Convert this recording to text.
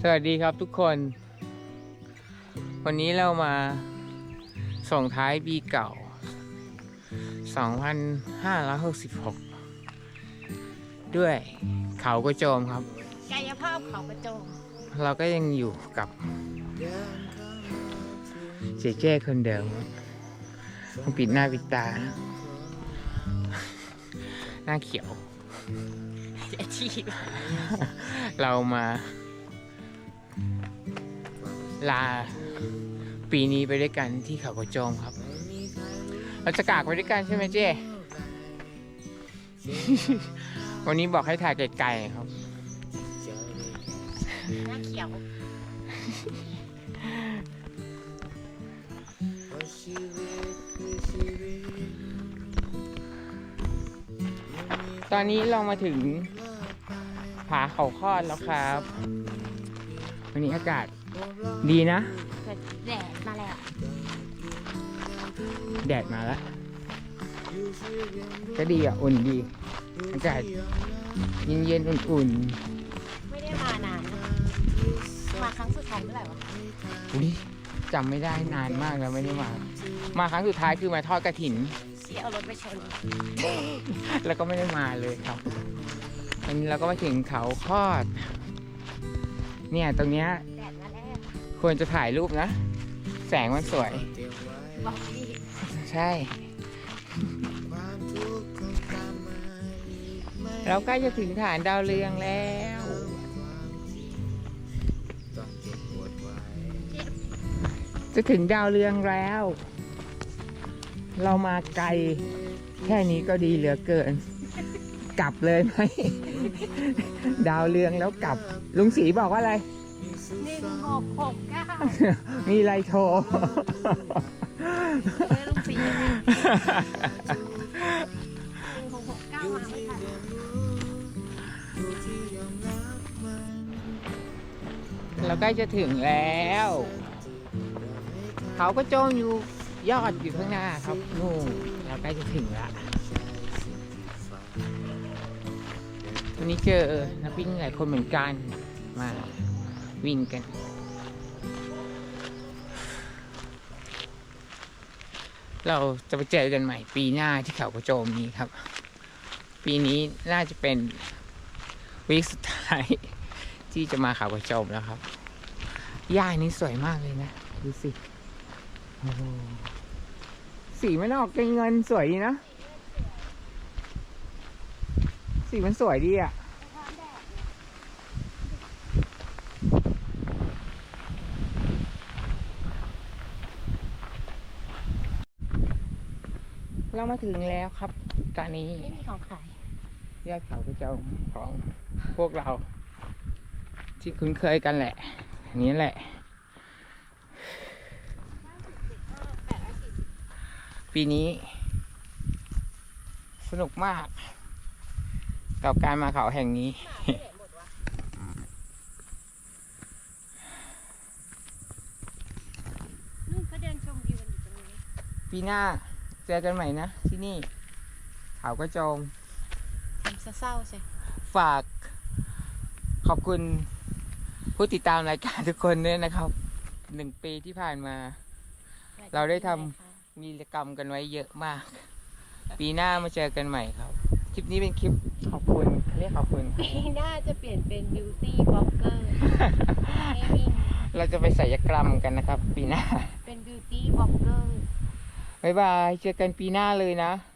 สวัสดีครับทุกคน วันนี้เรามาส่งท้ายปีเก่า 2566 ด้วยเขากระโจมครับ กายภาพเขากระโจม เราก็ยังอยู่กับเจเจ้คนเดิมต้องปิดหน้าปิดตา หน้าเขียว อาชีพ เรามาลาปีนี้ไปด้วยกันที่เขากระโจมครับ เราจะกากไปด้วยกันใช่ไหมเจ้วันนี้บอกให้ถ่ายไกลๆครับ หน้าเขียว ตอนนี้เรามาถึง ผาเขาคอดแล้วครับ วันนี้อากาศดีนะเกิดแดดมาแล้วแดดมาแล้ว ก็ดีอะ อุ่นดี อากาศเย็นๆอุ่นไม่ได้มานานนะมาครั้งสุดท้ายเมื่อไหร่วะๆอุ๊ยจำไม่ได้นานมากแล้วไม่ได้มา มาครั้งสุดท้ายคือมาทอดกระถิน ที่เอารถไปชนแล้วก็ไม่ได้มาเลยครับ วันนี้เราก็มาถึงเขาคอด เนี่ยตรงเนี้ยแดดมาแล้วควรจะถ่ายรูปนะ แสงมันสวย บอกพี่ใช่ เราใกล้จะถึงฐานดาวเรืองแล้ว จะถึงดาวเรืองแล้ว เรามาไกล แค่นี้ก็ดีเหลือเกิน กลับเลยไหม ดาวเรืองแล้วกลับ ลุงศรีบอกว่าอะไร หนึ่งหกหกเก้ามีอะไรโทรเฮ้ยลุงสีหนึ่งหกหกเก้ามาไม่ทันเราใกล้จะถึงแล้ว เขาก็โจมอยู่ยอดอยู่ข้างหน้าครับนู่นเราใกล้จะถึงละ วันนี้เจอนักวิ่งหลายคนเหมือนกันมาวิ่งกันเราจะไปเจอกันใหม่ปีหน้าที่เขากระโจมนี้ครับ ปีนี้น่าจะเป็นวีคสุดท้ายที่จะมาเขากระโจมแล้วครับย่านี้สวยมากเลยนะ ดูสิสีมันออกเงินสวยนะ สีมันสวยดีอะเรามาถึงแล้วครับ ตอนนี้ไม่มีของขายยอดเขากระโจมของพวกเรา ที่คุ้นเคยกันแหละอันนี้แหละ ปีนี้ สนุกมาก กับการมาเขาแห่งนี้นู่นเขาเดินชมวิวกันอยู่ตรงนี้ ปีหน้าเจอกันใหม่นะ ที่นี่ เขากระโจมทำเศร้าๆใช่ฝากขอบคุณผู้ติดตามรายการทุกคนด้วยนะครับหนึ่งปีที่ผ่านมา เราได้ทำมีกิจกรรมกันไว้เยอะมาก ปีหน้ามาเจอกันใหม่ครับ คลิปนี้เป็นคลิปขอบคุณเรียกขอบคุณครับปีหน้าจะเปลี่ยนเป็นบิวตี้บล็อกเกอร์ให้วิ่งเราจะไปศัลยกรรมกันนะครับ ปีหน้าเป็นบิวตี้บล็อกเกอร์บ๊ายบายเจอกันปีหน้าเลยนะบ